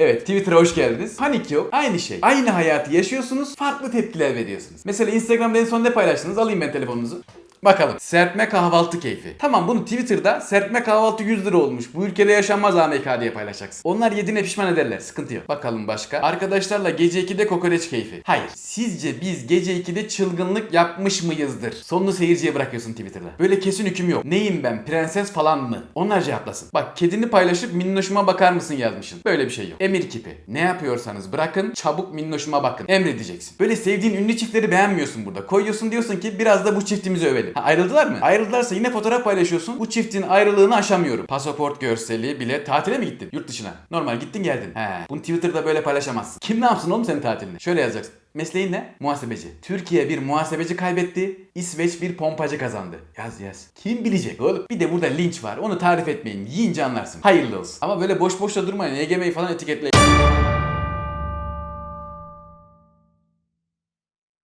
Evet Twitter'a hoş geldiniz. Panik yok. Aynı şey. Aynı hayatı yaşıyorsunuz. Farklı tepkiler veriyorsunuz. Mesela Instagram'da en son ne paylaştınız? Alayım ben telefonunuzu. Bakalım. Serpme kahvaltı keyfi. Tamam bunu Twitter'da serpme kahvaltı 100 lira olmuş. Bu ülkede yaşanmaz AMK diye paylaşacaksın. Onlar yediğine pişman ederler. Sıkıntı yok. Bakalım başka. Arkadaşlarla gece 2'de kokoreç keyfi. Hayır. Sizce biz gece 2'de çılgınlık yapmış mıyızdır? Sonunu seyirciye bırakıyorsun Twitter'da. Böyle kesin hüküm yok. Neyim ben? Prenses falan mı? Onlar cevaplasın. Bak kedini paylaşıp minnoşuma bakar mısın yazmışsın. Böyle bir şey yok. Emir kipi. Ne yapıyorsanız bırakın çabuk minnoşuma bakın. Emredeceksin. Böyle sevdiğin ünlü çiftleri beğenmiyorsun burada. Koyuyorsun diyorsun ki biraz da bu çiftimizi övelim. Ayrıldılar mı? Ayrıldılarsa yine fotoğraf paylaşıyorsun. Bu çiftin ayrılığını aşamıyorum. Pasaport görseli bile tatile mi gittin? Yurt dışına. Normal gittin geldin. He. Bunu Twitter'da böyle paylaşamazsın. Kim ne yapsın oğlum senin tatilini? Şöyle yazacaksın. Mesleğin ne? Muhasebeci. Türkiye bir muhasebeci kaybetti. İsveç bir pompacı kazandı. Yaz yaz. Kim bilecek oğlum? Bir de burada linç var. Onu tarif etmeyin. Yiyince anlarsın. Hayırlı olsun. Ama böyle boş boş da durmayın. EGM'yi falan etiketleyin.